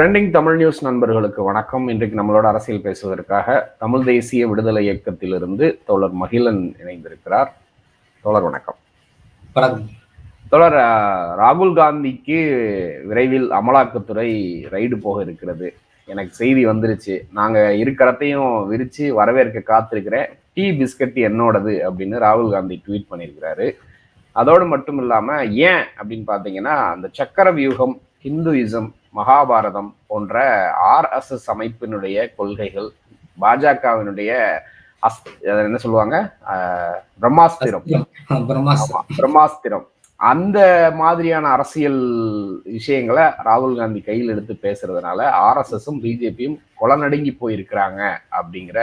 Trending Tamil news நண்பர்களுக்கு வணக்கம். இன்றைக்கு நம்மளோட அரசியல் பேசுவதற்காக தமிழ் தேசிய விடுதலை இயக்கத்திலிருந்து தோழர் மகிழன் இணைந்திருக்கிறார். தோழர் வணக்கம். வணக்கம். தோழர் ராகுல் காந்திக்கு விரைவில் அமலாக்கத்துறை ரைடு போக இருக்கிறது. எனக்கு செய்தி வந்துருச்சு. நாங்க இருக்கறத்தையும் விரிச்சு வரவேற்க காத்திருக்கிறேன். டீ பிஸ்கட் என்னோடது அப்படின்னு ராகுல் காந்தி ட்வீட் பண்ணியிருக்கிறாரு. அதோடு மட்டும் இல்லாம ஏன் அப்படின்னு பாத்தீங்கன்னா அந்த சக்கர வியூகம் ஹிந்துயிசம் மகாபாரதம் போன்ற ஆர்எஸ்எஸ் அமைப்பினுடைய கொள்கைகள் பாஜகவினுடைய அஸ் என்ன சொல்லுவாங்க? பிரம்மாஸ்திரம். பிரம்மாஸ்திரம். அந்த மாதிரியான அரசியல் விஷயங்களை ராகுல் காந்தி கையில் எடுத்து பேசுறதுனால ஆர்எஸ்எஸும் பிஜேபியும் கொலநடுங்கி போயிருக்கிறாங்க அப்படிங்கிற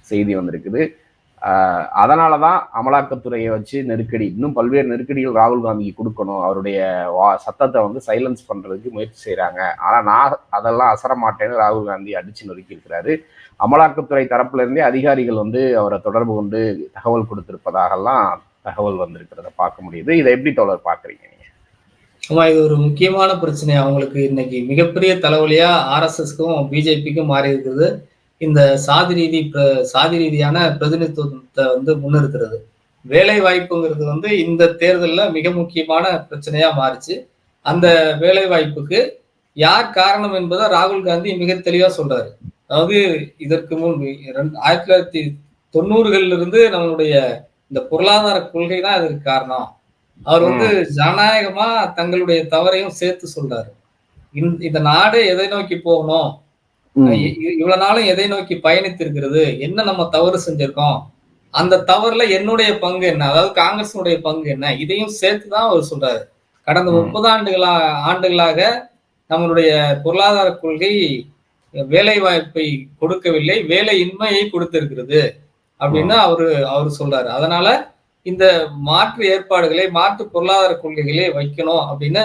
செய்தி வந்திருக்குது. அதனால தான் அமலாக்கத்துறையை வச்சு நெருக்கடி இன்னும் பல்வேறு நெருக்கடிகள் ராகுல் காந்திக்கு கொடுக்கணும். அவருடைய வா சத்தத்தை வந்து சைலன்ஸ் பண்ணுறதுக்கு முயற்சி செய்கிறாங்க ஆனால் நான் அதெல்லாம் அசர மாட்டேன்னு ராகுல் காந்தி அடிச்சு நொறுக்கியிருக்கிறாரு அமலாக்கத்துறை தரப்புலருந்தே அதிகாரிகள் வந்து அவரை தொடர்பு கொண்டு தகவல் கொடுத்திருப்பதாகலாம் தகவல் வந்திருக்கிறத பார்க்க முடியுது. இதை எப்படி தொடர் பார்க்குறீங்க நீங்க? ஆமா இது ஒரு முக்கியமான பிரச்சனை. அவங்களுக்கு இன்னைக்கு மிகப்பெரிய தலைவலியா ஆர்எஸ்எஸ்க்கும் பிஜேபிக்கும் மாறி இருக்குது இந்த சாதி ரீதி சாதி ரீதியான பிரதிநிதித்துவத்தை வந்து முன்னிறுத்துறது. வேலை வாய்ப்புங்கிறது வந்து இந்த தேர்தல்ல மிக முக்கியமான பிரச்சனையா மாறுச்சு. அந்த வேலை வாய்ப்புக்கு யார் காரணம் என்பதை ராகுல் காந்தி மிக தெளிவா சொல்றாரு. அதாவது இதற்கு முன் இரண்டு- ஆயிரத்தி தொள்ளாயிரத்தி தொண்ணூறுகள்ல இருந்து நம்மளுடைய இந்த பொருளாதார கொள்கை தான் இதற்கு காரணம். அவர் வந்து ஜனநாயகமா தங்களுடைய தவறையும் சேர்த்து சொல்றாரு. இந்த- நாடு எதை நோக்கி போகணும்? இவ்வளவு நாளும் எதை நோக்கி பயணித்திருக்கிறது? என்ன நம்ம தவறு செஞ்சிருக்கோம்? அந்த தவறுல என்னுடைய பங்கு என்ன? அதாவது காங்கிரஸினுடைய பங்கு என்ன? இதையும் சேர்த்து தான் அவர் சொல்றாரு. கடந்த. முப்பது ஆண்டுகளா ஆண்டுகளாக நம்மளுடைய பொருளாதார கொள்கை வேலை வாய்ப்பை கொடுக்கவில்லை வேலையின்மையை கொடுத்திருக்கிறது அப்படின்னு அவரு அவர் சொல்றாரு. அதனால இந்த மாற்று ஏற்பாடுகளை மாற்று பொருளாதார கொள்கைகளை வைக்கணும் அப்படின்னு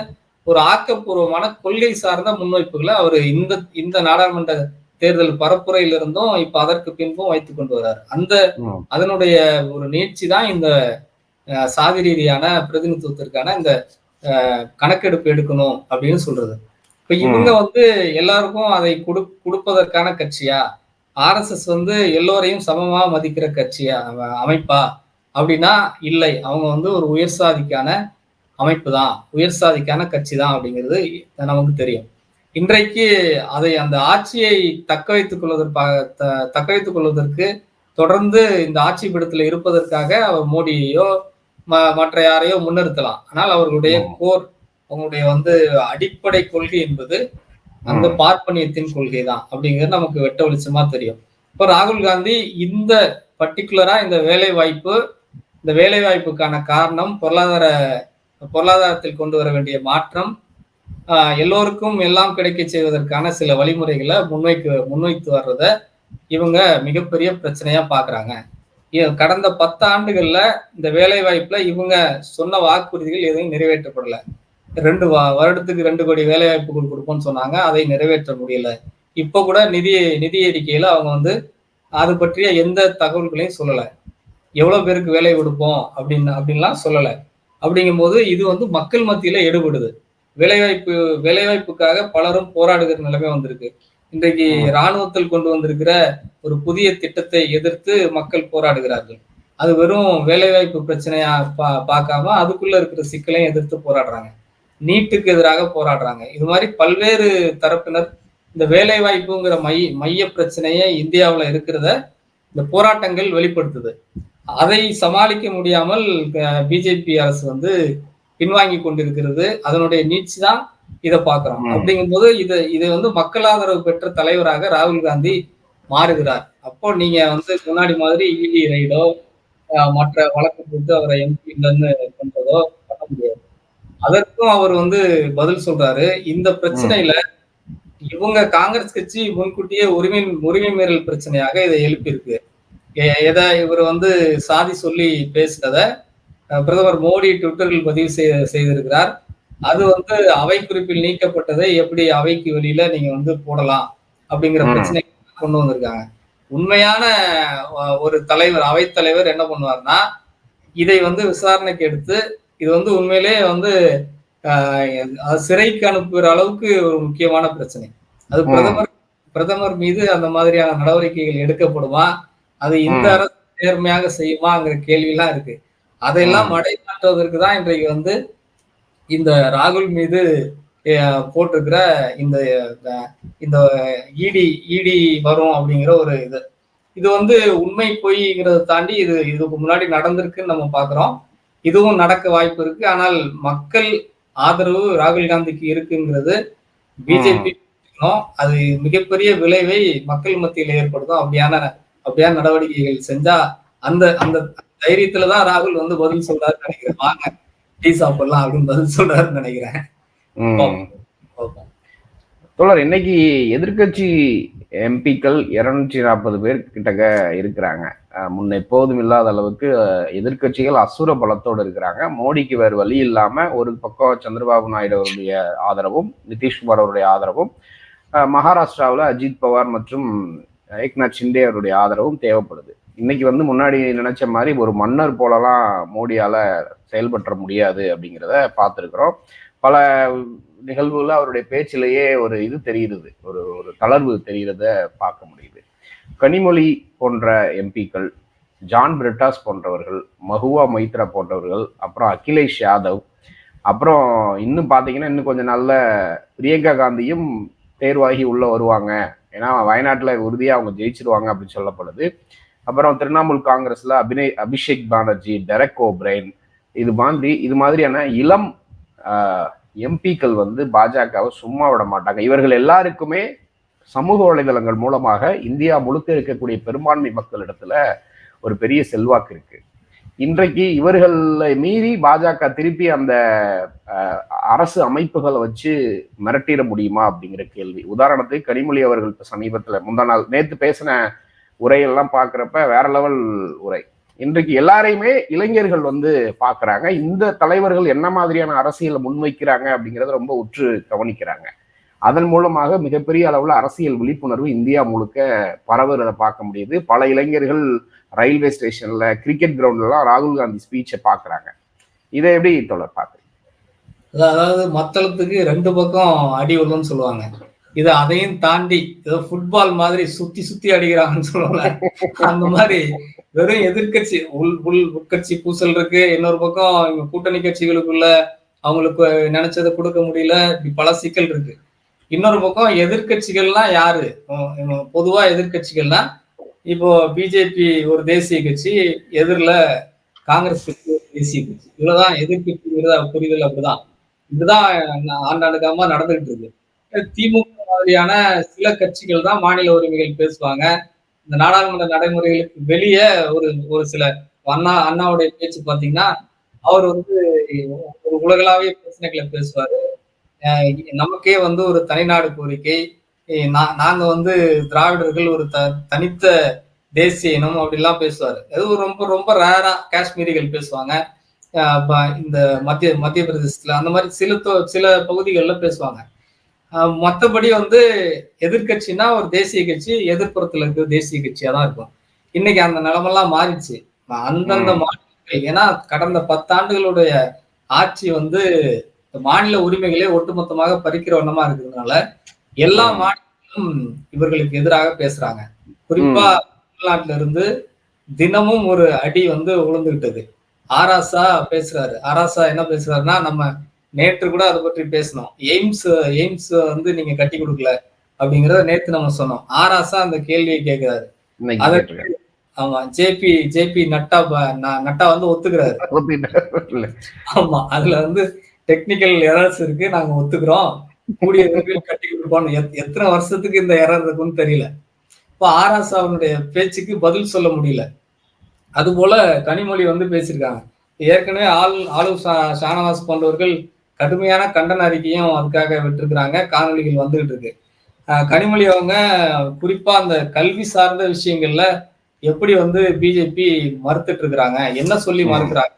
ஒரு ஆக்கப்பூர்வமான கொள்கை சார்ந்த முன்வைப்புகளை அவர் இந்த இந்த நாடாளுமன்ற தேர்தல் பரப்புரையில இருந்தும் இப்ப அதற்கு பின்பும் வைத்துக் கொண்டு வர்றாரு அந்த. அதனுடைய ஒரு நீட்சி தான் இந்த சாதி ரீதியான பிரதிநிதித்துவத்திற்கான இந்த கணக்கெடுப்பு எடுக்கணும் அப்படின்னு சொல்றது. இப்ப இவங்க வந்து எல்லாருக்கும் அதை கொடு கொடுப்பதற்கான கட்சியா? ஆர்எஸ்எஸ் வந்து எல்லோரையும் சமமா மதிக்கிற கட்சியா அம- அமைப்பா? அப்படின்னா இல்லை. அவங்க வந்து ஒரு உயர் சாதிக்கான அமைப்பு தான் உயர் சாதிக்கான கட்சி தான் அப்படிங்கிறது நமக்கு தெரியும் இன்றைக்கு அதை அந்த ஆட்சியை தக்க வைத்துக் கொள்வதற்காக த- தக்க வைத்துக் கொள்வதற்கு தொடர்ந்து இந்த ஆட்சி பீடத்துல இருப்பதற்காக அவர் மோடியையோ ம- மற்ற யாரையோ முன்னிறுத்தலாம் ஆனால் அவர்களுடைய. கோர் அவங்களுடைய வந்து அடிப்படை கொள்கை என்பது அந்த. பார்ப்பனியத்தின் கொள்கை தான் அப்படிங்கிறது நமக்கு வெட்ட வெளிச்சமா தெரியும் இப்போ ராகுல் காந்தி இந்த பர்டிகுலரா இந்த வேலை வாய்ப்பு இந்த வேலை வாய்ப்புக்கான காரணம் பொருளாதார பொருளாதாரத்தில் கொண்டு வர வேண்டிய மாற்றம் எல்லோருக்கும் எல்லாம் கிடைக்க செய்வதற்கான சில வழிமுறைகளை முன்வைக்கு முன்வைத்து வர்றத இவங்க மிகப்பெரிய பிரச்சனையா பாக்குறாங்க. இ- கடந்த பத்து ஆண்டுகள்ல இந்த வேலை வாய்ப்புல இவங்க சொன்ன வாக்குறுதிகள் எதுவும் நிறைவேற்றப்படல. ரெண்டு வா- வருடத்துக்கு ரெண்டு கோடி வேலை வாய்ப்புகள் கொடுப்போம்னு சொன்னாங்க அதை நிறைவேற்ற முடியல. இப்ப கூட நிதி நிதி அறிக்கையில அவங்க வந்து அது பற்றிய எந்த தகவல்களையும் சொல்லலை. எவ்வளவு பேருக்கு வேலை கொடுப்போம் அப்படின்னு அப்படின்லாம் சொல்லலை. அப்படிங்கும்போது இது வந்து மக்கள் மத்தியில எடுபடுது. வேலைவாய்ப்பு வேலைவாய்ப்புக்காக பலரும் போராடுகிற நிலைமை வந்திருக்கு. இன்றைக்கு இராணுவத்தில் கொண்டு வந்திருக்கிற ஒரு புதிய திட்டத்தை எதிர்த்து மக்கள் போராடுகிறார்கள். அது வெறும் வேலைவாய்ப்பு பிரச்சனையா பா பார்க்காம அதுக்குள்ள இருக்கிற சிக்கலையும் எதிர்த்து போராடுறாங்க. நீட்டுக்கு எதிராக போராடுறாங்க. இது மாதிரி பல்வேறு தரப்பினர் இந்த வேலை வாய்ப்புங்கிற மைய மைய பிரச்சனையே இந்தியாவுல இருக்கிறத இந்த போராட்டங்கள் வெளிப்படுத்துது. அதை சமாளிக்க முடியாமல் பிஜேபி அரசு வந்து பின்வாங்கி கொண்டிருக்கிறது. அதனுடைய நீட்சி தான் இதை பார்க்கிறோம். ம். அப்படிங்கும்போது இது இதை வந்து மக்கள் ஆதரவு பெற்ற தலைவராக ராகுல் காந்தி மாறுகிறார். அப்போ நீங்க வந்து முன்னாடி மாதிரி இடி ரைடோ அஹ், மற்ற வழக்கு போட்டு அவரை எம்பி இல்லைன்னு பண்றதோ பண்ண முடியாது. அதற்கும் அவர் வந்து பதில் சொல்றாரு. இந்த பிரச்சனையில இவங்க காங்கிரஸ் கட்சி முன்கூட்டியே உரிமை உரிமை மீறல் பிரச்சனையாக இதை எழுப்பியிருக்கு. எதை இவர் வந்து சாதி சொல்லி பேசினத பிரதமர் மோடி ட்விட்டரில் பதிவு செய்- செய்திருக்கிறார் அது வந்து அவை குறிப்பில் நீக்கப்பட்டதை எப்படி அவைக்கு வெளியில நீங்க வந்து போடலாம் அப்படிங்கிற. பிரச்சனை கொண்டு வந்திருக்காங்க உண்மையான ஒரு தலைவர் அவைத்தலைவர் என்ன பண்ணுவார்னா இதை வந்து விசாரணைக்கு எடுத்து இது வந்து உண்மையிலே வந்து சிறைக்கு அனுப்புகிற அளவுக்கு ஒரு முக்கியமான பிரச்சனை அது. பிரதமர் பிரதமர் மீது அந்த மாதிரியான நடவடிக்கைகள் எடுக்கப்படுமா அது இந்த. அரசு நேர்மையாக செய்யுமாங்கிற கேள்வி எல்லாம் இருக்கு. அதையெல்லாம் ம். மடைமாற்றுவதற்கு தான் இன்றைக்கு வந்து இந்த ராகுல் மீது போட்டிருக்கிற இந்த இந்த இடி இடி வரும் அப்படிங்கிற ஒரு இது. இது வந்து உண்மை பொய்ங்கிறத தாண்டி இது இதுக்கு முன்னாடி நடந்திருக்குன்னு நம்ம பாக்குறோம் இதுவும் நடக்க வாய்ப்பு இருக்கு. ஆனால் மக்கள் ஆதரவு ராகுல் காந்திக்கு இருக்குங்கிறது பிஜேபி அது மிகப்பெரிய விளைவை மக்கள் மத்தியில் ஏற்படுத்தும். அப்படியான அப்படியான நடவடிக்கைகள் செஞ்சா அந்த அந்த தைரியத்துல தான் ராகுல் வந்து பதில் சொல்றாருன்னு நினைக்கிறேன். வாங்க டீ சாப்பிடலாம் அப்படின்னு பதில் சொல்றாருன்னு நினைக்கிறேன். தோழர் இன்னைக்கு எதிர்க்கட்சி எம்பிக்கள் இருநூற்றி நாற்பது பேர் கிட்டக்க இருக்கிறாங்க. முன்ன எப்போதும் இல்லாத அளவுக்கு அஹ், எதிர்க்கட்சிகள் அசுர பலத்தோடு இருக்கிறாங்க. மோடிக்கு வேறு வழி இல்லாம ஒரு பக்கம் சந்திரபாபு நாயுடு அவருடைய ஆதரவும் நிதிஷ்குமார் அவருடைய ஆதரவும் மகாராஷ்டிராவுல அஜித் பவார் மற்றும் ஏக்நாத் ஷிண்டே அவருடைய ஆதரவும் தேவைப்படுது. இன்னைக்கு வந்து முன்னாடி நினைச்ச மாதிரி ஒரு மன்னர் போலலாம் மோடியால செயல்பற்ற முடியாது அப்படிங்கிறத பார்த்துருக்குறோம். பல நிகழ்வுகள் அவருடைய பேச்சிலேயே ஒரு இது தெரியுது. ஒரு ஒரு தளர்வு தெரிகிறத பார்க்க முடியுது. கனிமொழி போன்ற எம்பிக்கள் ஜான் பிரிட்டாஸ் போன்றவர்கள் மஹுவா மைத்ரா போன்றவர்கள் அப்புறம் அகிலேஷ் யாதவ் அப்புறம் இன்னும் பார்த்தீங்கன்னா இன்னும் கொஞ்சம் நல்ல பிரியங்கா காந்தியும் தேர்வாகி உள்ள வருவாங்க. ஏன்னா வயநாட்டில் உறுதியாக அவங்க ஜெயிச்சிருவாங்க அப்படின்னு சொல்லப்படுது. அப்புறம் திரிணாமுல் காங்கிரஸ்ல அபிநய் அபிஷேக் பானர்ஜி டெரக் ஓப்ரைன் இது மாதிரி இது மாதிரியான இளம் எம்பிக்கள் வந்து பாஜகவை சும்மா விட மாட்டாங்க. இவர்கள் எல்லாருக்குமே சமூக வலைதளங்கள் மூலமாக இந்தியா முழுக்க இருக்கக்கூடிய பெரும்பான்மை மக்களிடத்துல ஒரு பெரிய செல்வாக்கு இருக்கு. இன்றைக்கு இவர்களை மீறி பாஜக திருப்பி அந்த அரசு அமைப்புகளை வச்சு மிரட்டிட முடியுமா அப்படிங்கிற கேள்வி. உதாரணத்துக்கு கனிமொழி அவர்கள் இப்ப சமீபத்துல முந்தா நாள் நேத்து பேசின உரையெல்லாம் பார்க்குறப்ப வேற லெவல் உரை. இன்றைக்கு எல்லாரையுமே இளைஞர்கள் வந்து பார்க்குறாங்க இந்த தலைவர்கள் என்ன மாதிரியான அரசியலை முன்வைக்கிறாங்க அப்படிங்கறத ரொம்ப உற்று கவனிக்கிறாங்க. அதன் மூலமாக மிகப்பெரிய அளவுல அரசியல் விழிப்புணர்வு இந்தியா முழுக்க பரவுறதை பார்க்க முடியுது. பல இளைஞர்கள் ரயில்வே ஸ்டேஷன்ல கிரிக்கெட் கிரவுண்ட்லாம் ராகுல் காந்தி ஸ்பீச்சை பார்க்குறாங்க. இதை எப்படி தொடர் பார்க்குறீங்க? அதாவது மத்தளத்துக்கு ரெண்டு பக்கம் அடி விழுன்னு சொல்லுவாங்க. இதை அதையும் தாண்டி ஏதோ ஃபுட்பால் மாதிரி சுத்தி சுத்தி அடிக்கிறாங்கன்னு சொல்லுவாங்க. அந்த மாதிரி வெறும் எதிர்க்கட்சி உள் உள் உட்கட்சி பூசல் இருக்கு. இன்னொரு பக்கம் இவங்க கூட்டணி கட்சிகளுக்குள்ள அவங்களுக்கு நினைச்சதை கொடுக்க முடியல. இப்படி பல சிக்கல் இருக்கு. இன்னொரு பக்கம் எதிர்கட்சிகள்லாம் யாரு? பொதுவா எதிர்க்கட்சிகள்னா இப்போ பிஜேபி ஒரு தேசிய கட்சி எதிரில் காங்கிரஸ் கட்சி தேசிய கட்சி. இவ்வளவுதான் எதிர்கட்சி புரிதல் அப்படிதான். இதுதான் ஆண்டாண்டுக்காம நடந்துகிட்டு இருக்கு. திமுக மாதிரியான சில கட்சிகள் தான் மாநில உரிமைகள் பேசுவாங்க. இந்த நாடாளுமன்ற நடைமுறைகளுக்கு வெளியே ஒரு ஒரு சில அண்ணா அண்ணாவுடைய பேச்சு பாத்தீங்கன்னா அவர் வந்து ஒரு உலகளாவிய பிரச்சனைகளை பேசுவாரு. நமக்கே வந்து ஒரு தனிநாடு கோரிக்கை. நாங்க வந்து திராவிடர்கள் ஒரு த தனித்த தேசிய இனம் அப்படிலாம் பேசுவாரு. அது ரொம்ப ரொம்ப ரேரா காஷ்மீரிகள் பேசுவாங்க. இந்த மத்திய மத்திய பிரதேசத்துல அந்த மாதிரி சில தொ- சில பகுதிகளில் பேசுவாங்க. மத்தபடி வந்து எதிர்க்கட்சினா ஒரு தேசிய கட்சி எதிர்ப்புறத்துல இருக்கிற தேசிய கட்சியா தான் இருக்கும். இன்னைக்கு அந்த நிலைமெல்லாம் மாறிடுச்சு. அந்தந்த. மாநிலங்கள் ஏன்னா கடந்த பத்தாண்டுகளுடைய ஆட்சி வந்து மாநில உரிமைகளே ஒட்டுமொத்தமாக பறிக்கிற வண்ணமா இருக்கிறதுனால எல்லா. மாநிலங்களும் இவர்களுக்கு எதிராக பேசுறாங்க. குறிப்பா தமிழ்நாட்டுல இருந்து தினமும் ஒரு அடி வந்து உளுந்துகிட்டது ஆராசா பேசுறாரு. ஆராசா என்ன பேசுறாருன்னா நம்ம நேற்று கூட அதை பற்றி பேசணும் எய்ம்ஸ் எய்ம்ஸ் வந்து நீங்க கட்டி கொடுக்கல அப்படிங்கறத நேத்து நம்ம சொன்னோம். ஆராசா அந்த கேள்வியை கேட்கிறாரு இன்னைக்கு அதை- கேட்டிருக்கேன். ஆமா ஜேபி ஜேபி நட்டா நட்டா வந்து ஒத்துக்கிறாரு. ஆமா அதுல வந்து டெக்னிக்கல் எரர்ஸ் இருக்கு நாங்க ஒத்துக்கிறோம். கூடிய விரைவில் கட்டி கொடுப்போம். எத்- எத்தனை வருஷத்துக்கு இந்த எரர் இருக்குன்னு தெரியல. இப்போ ஆராசா அவனுடைய பேச்சுக்கு பதில் சொல்ல முடியல. அது போல கனிமொழி வந்து பேசியிருக்காங்க. ஏற்கனவே ஆள் ஆளு ஷானவாஸ் போன்றவர்கள் கடுமையான கண்டன அறிக்கையும் அதுக்காக விட்டுருக்குறாங்க. காணொளிகள் வந்துகிட்டு இருக்கு. கனிமொழி அவங்க குறிப்பா அந்த கல்வி சார்ந்த விஷயங்கள்ல எப்படி வந்து பிஜேபி மறுத்துட்டு இருக்கிறாங்க என்ன சொல்லி மறுக்கிறாங்க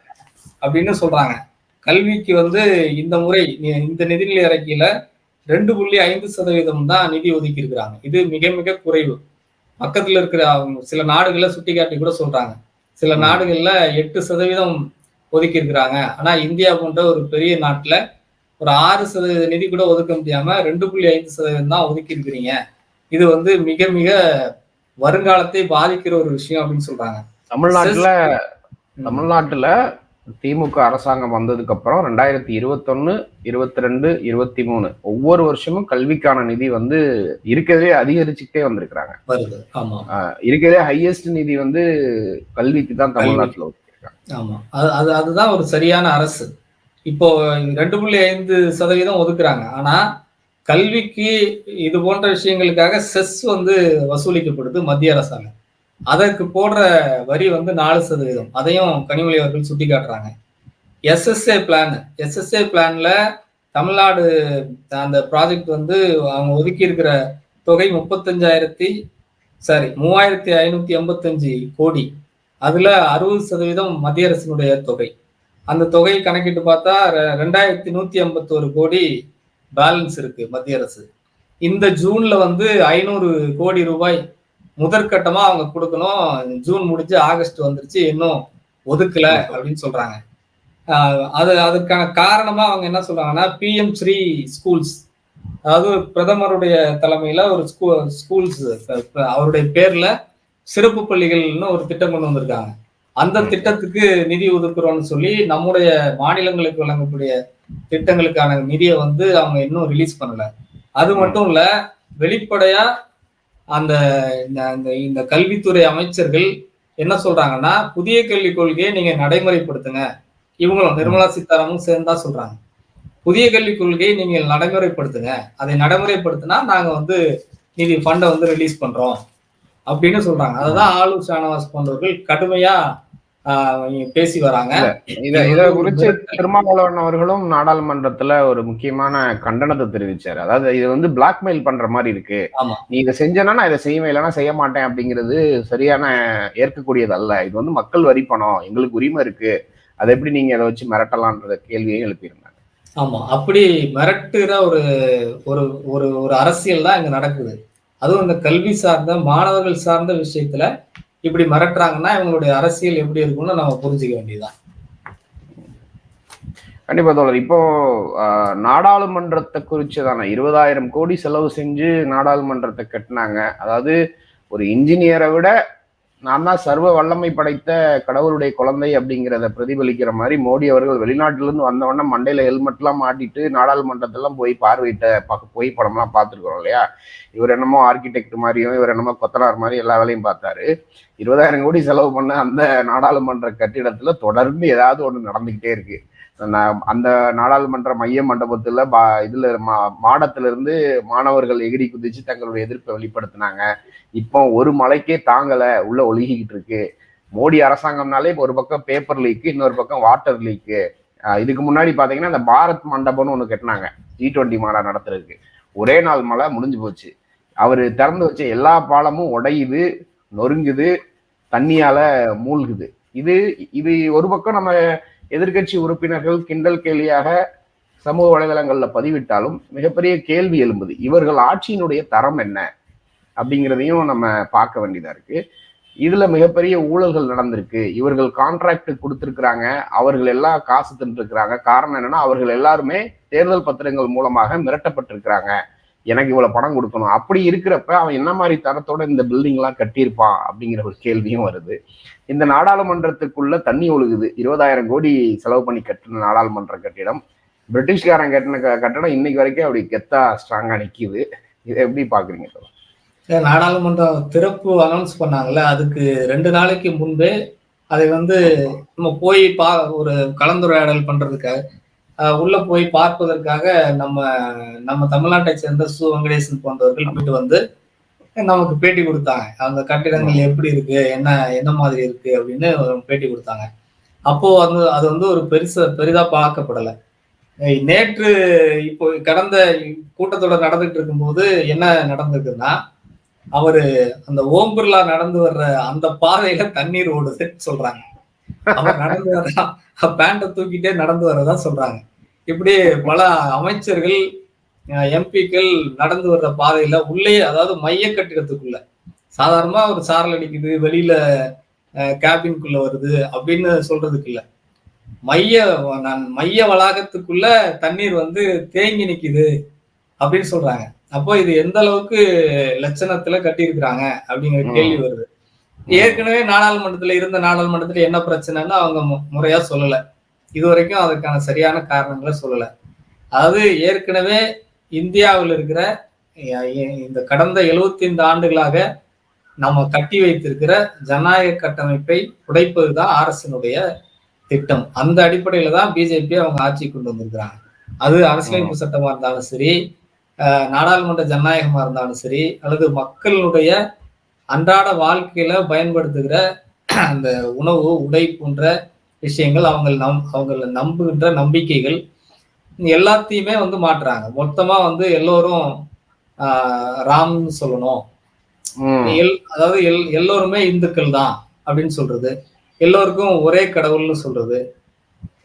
அப்படின்னு சொல்றாங்க. கல்விக்கு வந்து இந்த முறை இந்த நிதிநிலை அறிக்கையில ரெண்டு புள்ளி ஐந்து சதவீதம் தான் நிதி ஒதுக்கி இருக்கிறாங்க இது மிக மிக குறைவு. பக்கத்துல இருக்கிற அவங்க சில நாடுகளை சுட்டிக்காட்டி கூட சொல்றாங்க. சில. நாடுகள்ல எட்டு சதவீதம் ஒதுக்கி இருக்கிறாங்க ஆனா இந்தியா போன்ற ஒரு பெரிய நாட்டுல ஒரு ஆறு சதவீத நிதி கூட ஒதுக்க முடியாம ரெண்டு புள்ளி ஐந்து சதவீதம் தான் ஒதுக்கி இருக்கிறீங்க இது வந்து மிக மிக வருங்காலத்தை பாதிக்கிற ஒரு விஷயம் அப்படின்னு சொல்றாங்க. தமிழ்நாட்டுல. தமிழ்நாட்டுல திமுக அரசாங்கம் வந்ததுக்கு அப்புறம் ரெண்டாயிரத்தி இருபத்தொன்னு இருபத்தி ரெண்டு இருபத்தி மூணு ஒவ்வொரு வருஷமும் கல்விக்கான நிதி வந்து இருக்கவே அதிகரிச்சுக்கிட்டே வந்திருக்கிறாங்க. இருக்கவே ஹையஸ்ட் நிதி வந்து கல்விக்கு தான் தமிழ்நாட்டுல ஆமா. அது அது அதுதான் ஒரு சரியான அரசு. இப்போ ரெண்டு புள்ளி ஐந்து சதவீதம் ஒதுக்குறாங்க. ஆனா கல்விக்கு இது போன்ற விஷயங்களுக்காக செஸ் வந்து வசூலிக்கப்படுது மத்திய அரசாங்கம் அதற்கு போடுற வரி வந்து நாலு சதவீதம். அதையும் கனிமொழி அவர்கள் சுட்டி காட்டுறாங்க எஸ்எஸ்ஏ பிளான் எஸ்எஸ்ஏ பிளான்ல தமிழ்நாடு அந்த ப்ராஜெக்ட் வந்து அவங்க ஒதுக்கி இருக்கிற தொகை முப்பத்தஞ்சாயிரத்தி சாரி மூவாயிரத்தி ஐநூத்தி எண்பத்தஞ்சு கோடி. அதுல அறுபது சதவீதம் மத்திய அரசினுடைய தொகை. அந்த தொகையை கணக்கிட்டு பார்த்தா ரெண்டாயிரத்தி நூத்தி எண்பத்தோரு கோடி பேலன்ஸ் இருக்கு மத்திய அரசு. இந்த ஜூன்ல வந்து ஐநூறு கோடி ரூபாய் முதற்கட்டமா அவங்க கொடுக்கணும். ஜூன் முடிஞ்சு ஆகஸ்ட் வந்துருச்சு. இன்னும் ஒதுக்கல அப்படின்னு சொல்றாங்க. அது அதுக்கான காரணமா அவங்க என்ன சொல்றாங்கன்னா பிஎம் ஸ்ரீ ஸ்கூல்ஸ் அதாவது பிரதமருடைய தலைமையில ஒரு ஸ்கூ ஸ்கூல்ஸ் அவருடைய பேர்ல சிறப்பு பள்ளிகள்னு ஒரு திட்டம் கொண்டு வந்திருக்காங்க. அந்த. திட்டத்துக்கு நிதி ஒதுக்குறோம்னு சொல்லி நம்முடைய மாநிலங்களுக்கு வழங்கக்கூடிய திட்டங்களுக்கான நிதியை வந்து அவங்க இன்னும் ரிலீஸ் பண்ணல. அது மட்டும் இல்ல வெளிப்படையா அந்த இந்த- இந்த- கல்வித்துறை அமைச்சர்கள் என்ன சொல்றாங்கன்னா புதிய கல்விக் கொள்கையை நீங்க நடைமுறைப்படுத்துங்க. இவங்களும் நிர்மலா சீதாராமன் சேர்ந்தா சொல்றாங்க. புதிய கல்விக் கொள்கையை நீங்க நடைமுறைப்படுத்துங்க. அதை நடைமுறைப்படுத்தினா நாங்க வந்து நிதி ஃபண்டை வந்து ரிலீஸ் பண்றோம். அப்படின்னு சொல்றாங்க. அதுதான் ஆளூர் ஷானவாஸ் போன்றவர்கள் கடுமையா பேசி வராங்க. இத இத குறிச்சு திருமாவளவன் அவர்களும் நாடாளுமன்றத்துல ஒரு முக்கியமான கண்டனத்தை தெரிவிச்சாரு. அதாவது இது வந்து பிளாக்மெயில் பண்ற மாதிரி இருக்கு. நீ இதை செஞ்சனா நான் இதை செய்வேன் இல்லைன்னா செய்ய மாட்டேன் அப்படிங்கிறது சரியான ஏற்கக்கூடியது அல்ல. இது வந்து மக்கள் வரி பணம் எங்களுக்கு உரிமை இருக்கு. அதை எப்படி நீங்க அதை வச்சு மிரட்டலான்ற கேள்வியையும் எழுப்பியிருந்தாங்க. ஆமா. அப்படி மிரட்டுற ஒரு ஒரு ஒரு ஒரு அரசியல் தான் இங்க நடக்குது. அதுவும் இந்த கல்வி சார்ந்த மாணவர்கள் சார்ந்த விஷயத்துல இப்படி மிரட்டுறாங்கன்னா இவங்களுடைய அரசியல் எப்படி இருக்கும்னு நம்ம புரிஞ்சுக்க வேண்டியதுதான். கண்டிப்பா தோழர். இப்போ நாடாளுமன்றத்தை குறிச்சு தானே இருபதாயிரம் கோடி செலவு செஞ்சு நாடாளுமன்றத்தை கட்டினாங்க. அதாவது ஒரு இன்ஜினியரை விட நான் தான் சர்வ வல்லமை படைத்த கடவுளுடைய குழந்தை அப்படிங்கிறத பிரதிபலிக்கிற மாதிரி மோடி அவர்கள் வெளிநாட்டிலிருந்து வந்தவொடனே மண்டையில ஹெல்மெட்லாம் மாட்டிட்டு நாடாளுமன்றத்தெல்லாம் போய் பார்வையிட்ட பக்க போய் படம்லாம் பார்த்துருக்குறோம் இல்லையா? இவர் என்னமோ ஆர்கிடெக்ட் மாதிரியும் இவர் என்னமோ கொத்தனார் மாதிரி எல்லா வேலையும் பார்த்தாரு. இருபதாயிரம் கோடி செலவு பண்ண அந்த நாடாளுமன்ற கட்டிடத்துல தொடர்ந்து ஏதாவது ஒன்று நடந்துக்கிட்டே இருக்கு. அந்த நாடாளுமன்ற மைய மண்டபத்துல பா இதுல மா மாடத்துல இருந்து மாணவர்கள் எகிரி குதிச்சு தங்களுடைய எதிர்ப்பை வெளிப்படுத்தினாங்க. இப்போ ஒரு மலைக்கே தாங்கல உள்ள ஒழுகிக்கிட்டு இருக்கு. மோடி அரசாங்கம்னாலே இப்போ ஒரு பக்கம் பேப்பர் லீக்கு இன்னொரு பக்கம் வாட்டர் லீக்கு இதுக்கு முன்னாடி பாத்தீங்கன்னா இந்த பாரத் மண்டபம்னு ஒண்ணு கட்டினாங்க. ஜி டுவெண்ட்டி மாநாடு நடத்துறதுக்கு. ஒரே நாள் மழை முடிஞ்சு போச்சு. அவர் திறந்து வச்ச எல்லா பாலமும் உடையுது நொறுங்குது தண்ணியால மூழ்குது. இது இது ஒரு பக்கம் நம்ம எதிர்க்கட்சி உறுப்பினர்கள் கிண்டல் கேலியாக சமூக வலைதளங்களில் பதிவிட்டாலும் மிகப்பெரிய கேள்வி எழும்புது. இவர்கள் ஆட்சியினுடைய தரம் என்ன அப்படிங்கிறதையும் நம்ம பார்க்க வேண்டியதா இருக்கு. இதுல மிகப்பெரிய ஊழல்கள் நடந்திருக்கு. இவர்கள் கான்ட்ராக்ட் கொடுத்துருக்குறாங்க. அவர்கள் எல்லாம் காசு தின்றுருக்கிறாங்க. காரணம் என்னன்னா அவர்கள் எல்லாருமே தேர்தல் பத்திரங்கள் மூலமாக மிரட்டப்பட்டிருக்கிறாங்க. எனக்கு இவ்வளவு பணம் கொடுக்கணும். அப்படி இருக்கிறப்ப அவன் என்ன மாதிரி தரத்தோட இந்த பில்டிங் எல்லாம் கட்டியிருப்பான் அப்படிங்கிற ஒரு கேள்வியும் வருது. இந்த நாடாளுமன்றத்துக்குள்ள தண்ணி ஒழுகுது. இருபதாயிரம் கோடி செலவு பண்ணி கட்டின நாடாளுமன்ற கட்டிடம். பிரிட்டிஷ்காரன் கட்டின க- கட்டடம் இன்னைக்கு வரைக்கும் அப்படி கெத்தா ஸ்ட்ராங்கா நிக்குது. இதை எப்படி பாக்குறீங்க நாடாளுமன்றம் திறப்பு அனௌன்ஸ் பண்ணாங்கல்ல அதுக்கு ரெண்டு நாளைக்கு முன்பே அதை வந்து நம்ம போய் பா ஒரு கலந்துரையாடல் பண்றதுக்காக உள்ள போய் பார்ப்பதற்காக நம்ம நம்ம தமிழ்நாட்டை சேர்ந்த சு. வெங்கடேசன் போன்றவர்கள் போயிட்டு வந்து நமக்கு பேட்டி கொடுத்தாங்க. அந்த கட்டிடங்கள் எப்படி இருக்கு? என்ன என்ன மாதிரி இருக்கு? அப்படின்னு பேட்டி கொடுத்தாங்க. அப்போ வந்து அது வந்து ஒரு பெருசா பெரிதா பார்க்கப்படலை. நேற்று இப்போ கடந்த கூட்டத்தொடர் நடந்துட்டு இருக்கும்போது என்ன நடந்திருக்குன்னா அவரு அந்த ஓம் பிர்லா நடந்து வர்ற அந்த பாதையில தண்ணீர் ஓடுதுன்னு சொல்றாங்க. அவர் நடந்து வர்றா பேண்ட தூக்கிட்டே நடந்து வர்றதா சொல்றாங்க. இப்படி பல அமைச்சர்கள் எம்பிக்கள் நடந்து வர்ற பாதையில உள்ளே அதாவது மைய கட்டிடத்துக்குள்ள சாதாரணமா ஒரு சாரல் அடிக்குது வெளியில கேபின்குள்ள வருது அப்படின்னு சொல்றதுக்கு இல்ல. மைய நான் மைய வளாகத்துக்குள்ள தண்ணீர் வந்து தேங்கி நிக்குது அப்படின்னு சொல்றாங்க. அப்போ இது எந்த அளவுக்கு லட்சணத்துல கட்டியிருக்கிறாங்க அப்படிங்கிற. கேள்வி வருது. ஏற்கனவே நாடாளுமன்றத்துல இருந்த நாடாளுமன்றத்துல என்ன பிரச்சனைன்னு அவங்க முறையா சொல்லல. இது வரைக்கும் அதுக்கான சரியான காரணங்களை சொல்லல. அதாவது ஏற்கனவே இந்தியாவில் இருக்கிற இந்த கடந்த 75 ஆண்டுகளாக நம்ம கட்டி வைத்திருக்கிற ஜனநாயக கட்டமைப்பை உடைப்பதுதான் அரசினுடைய திட்டம். அந்த அடிப்படையில தான் பிஜேபி அவங்க ஆட்சி கொண்டு வந்திருக்கிறாங்க. அது அரசியலமைப்பு சட்டமா இருந்தாலும் சரி நாடாளுமன்ற ஜனநாயகமா இருந்தாலும் சரி அல்லது மக்களுடைய அன்றாட வாழ்க்கையில பயன்படுத்துகிற அந்த உணவு உடை போன்ற விஷயங்கள் அவங்க நம் அவங்க நம்புகின்ற நம்பிக்கைகள் எல்லாத்தையுமே வந்து மாற்றுறாங்க. மொத்தமா வந்து எல்லோரும் ராம்னு சொல்லணும். எல் அதாவது எல் எல்லோருமே இந்துக்கள் தான் அப்படின்னு சொல்றது. எல்லோருக்கும் ஒரே கடவுள்னு சொல்றது.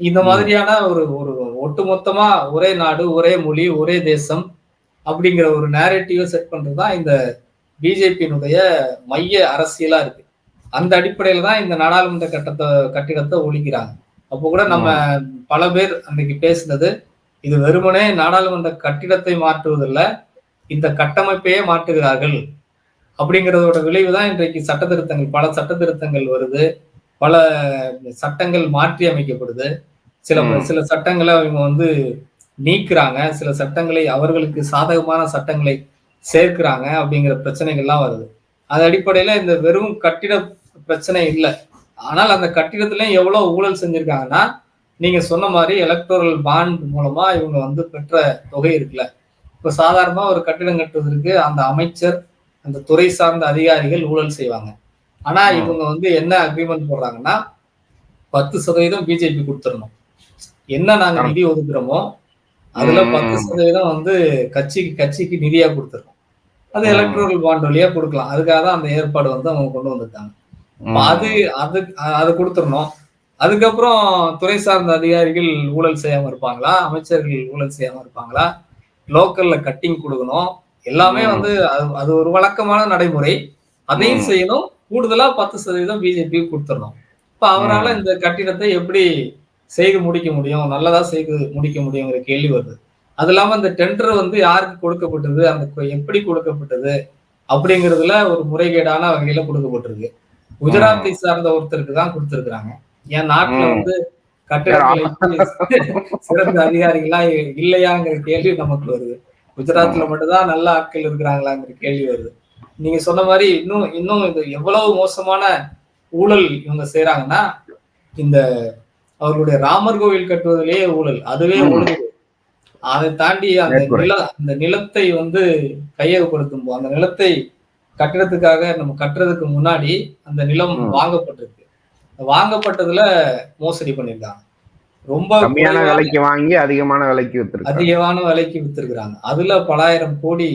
இந்த மாதிரியான ஒரு ஒரு ஒட்டுமொத்தமா ஒரே நாடு ஒரே மொழி ஒரே தேசம் அப்படிங்கிற ஒரு நேரேட்டிவ செட் பண்றதுதான் இந்த பிஜேபியினுடைய மைய அரசியலா இருக்கு. அந்த அடிப்படையில தான் இந்த நாடாளுமன்ற கட்டத்தை கட்டிடத்தை ஒழிக்கிறாங்க. அப்போ கூட நம்ம பல பேர் அன்னைக்கு பேசினது இது வெறுமனே நாடாளுமன்ற கட்டிடத்தை மாற்றுவதில்ல இந்த கட்டமைப்பையே மாற்றுகிறார்கள். அப்படிங்கிறதோட விளைவு தான் இன்றைக்கு சட்ட திருத்தங்கள். பல சட்ட திருத்தங்கள் வருது. பல சட்டங்கள் மாற்றி அமைக்கப்படுது. சில. சில சட்டங்களை அவங்க வந்து நீக்குறாங்க. சில சட்டங்களை அவர்களுக்கு சாதகமான சட்டங்களை சேர்க்கிறாங்க அப்படிங்கிற பிரச்சனைகள்லாம் வருது. அது அடிப்படையில இந்த வெறும் கட்டிட பிரச்சனை இல்லை. ஆனால் அந்த கட்டிடத்துலயும் எவ்வளவு ஊழல் செஞ்சிருக்காங்கன்னா நீங்க சொன்ன மாதிரி எலக்டோரல் பாண்ட் மூலமா இவங்க வந்து பெற்ற தொகை இருக்குல்ல. இப்ப சாதாரணமா ஒரு கட்டிடம் கட்டுவதற்கு அந்த அமைச்சர் அந்த துறை சார்ந்த அதிகாரிகள் ஊழல் செய்வாங்க. ஆனா. இவங்க வந்து என்ன அக்ரிமெண்ட் போடுறாங்கன்னா பத்து சதவீதம் பிஜேபி கொடுத்துடணும். என்ன நாங்க நிதி ஒதுக்குறோமோ அதுல. பத்து சதவீதம் வந்து கட்சிக்கு கட்சிக்கு நிதியா கொடுத்துருக்கோம். அது. எலக்ட்ரல் பாண்ட் வழியா கொடுக்கலாம். அதுக்காக தான் அந்த ஏற்பாடு வந்து அவங்க கொண்டு வந்திருக்காங்க. அது அது அது கொடுத்துடணும். அதுக்கப்புறம் துறை சார்ந்த அதிகாரிகள் ஊழல் செய்யாம இருப்பாங்களா? அமைச்சர்கள் ஊழல் செய்யாம இருப்பாங்களா? லோக்கல்ல கட்டிங் கொடுக்கணும். எல்லாமே. வந்து அது அது ஒரு வழக்கமான நடைமுறை. அதையும். செய்யணும். கூடுதலா பத்து சதவீதம் பிஜேபி கொடுத்துடணும். இப்ப அவரால இந்த கட்டிடத்தை எப்படி செய்து முடிக்க முடியும் நல்லதா செய்து முடிக்க முடியுங்கிற கேள்வி வருது. அது இல்லாம இந்த டெண்டர் வந்து யாருக்கு கொடுக்கப்பட்டது அந்த எப்படி கொடுக்கப்பட்டது அப்படிங்கிறதுல ஒரு முறைகேடான வகையில கொடுக்கப்பட்டிருக்கு. குஜராத்தை சார்ந்த ஒருத்தருக்கு தான் கொடுத்திருக்கிறாங்க. என் நாட்டுல. வந்து கட்டிடக்கலைக்கு சிறந்த அதிகாரிகளா இல்லையாங்கிற கேள்வி நமக்கு வருது. குஜராத்ல மட்டும்தான் நல்ல ஆட்கள் இருக்கிறாங்களாங்கிற கேள்வி வருது. நீங்க சொன்ன மாதிரி இன்னும் இன்னும் இது எவ்வளவு மோசமான ஊழல் இவங்க செய்யறாங்கன்னா இந்த அவர்களுடைய ராமர் கோவில் கட்டுவதிலேயே ஊழல். அதுவே. ஒழுங்கு அதை தாண்டி அந்த. நில அந்த நிலத்தை வந்து கையகப்படுத்தும் அந்த நிலத்தை கட்டிடத்துக்காக நம்ம கட்டுறதுக்கு முன்னாடி அந்த நிலம். வாங்கப்பட்டிருக்கு. வாங்கப்பட்டதுல மோசடி பண்ணிருக்காங்க ரொம்ப கம்மியான விலைக்கு வாங்கி அதிகமான விலைக்கு அதிகமான விலைக்கு வித்திருக்கிறாங்க. அதுல பலாயிரம் கோடி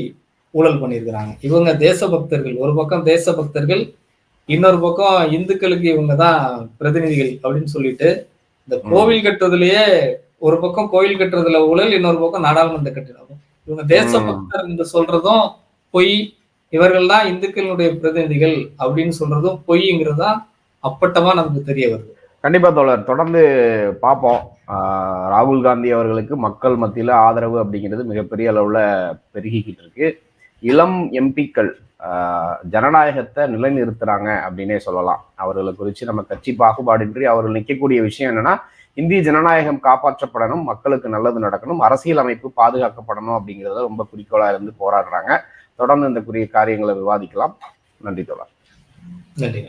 ஊழல் பண்ணியிருக்கிறாங்க. இவங்க தேசபக்தர்கள். ஒரு பக்கம் தேசபக்தர்கள் இன்னொரு பக்கம் இந்துக்களுக்கு இவங்க தான் பிரதிநிதிகள் அப்படின்னு சொல்லிட்டு இந்த கோவில் கட்டுறதுலயே ஒரு பக்கம் கோவில் கட்டுறதுல ஊழல் இன்னொரு பக்கம் நாடாளுமன்ற கட்டிடம். இவங்க தேச பக்தர் என்று சொல்றதும் பொய். இவர்கள் தான் இந்துக்களுடைய பிரதிநிதிகள் அப்படின்னு சொல்றதும் பொய்ங்கிறது தான் அப்பட்டமா நமக்கு தெரிய வருது. கண்டிப்பா தோழர். தொடர்ந்து பார்ப்போம். ஆஹ் ராகுல் காந்தி அவர்களுக்கு மக்கள் மத்தியில ஆதரவு அப்படிங்கிறது மிகப்பெரிய அளவுல பெருகிக்கிட்டு இருக்கு. இளம் எம்பிக்கள் ஜனநாயகத்தை நிலைநிறுத்துறாங்க அப்படின்னே சொல்லலாம். அவர்களை குறித்து நம்ம கட்சி பாகுபாடின்றி அவர்கள் நிற்கக்கூடிய விஷயம் என்னன்னா இந்திய ஜனநாயகம் காப்பாற்றப்படணும் மக்களுக்கு நல்லது நடக்கணும் அரசியல் அமைப்பு பாதுகாக்கப்படணும் அப்படிங்கிறத ரொம்ப குறிக்கோளா இருந்து போராடுறாங்க. தொடர்ந்து இந்த குறிய காரியங்களை விவாதிக்கலாம். நன்றி தொடர் நன்றி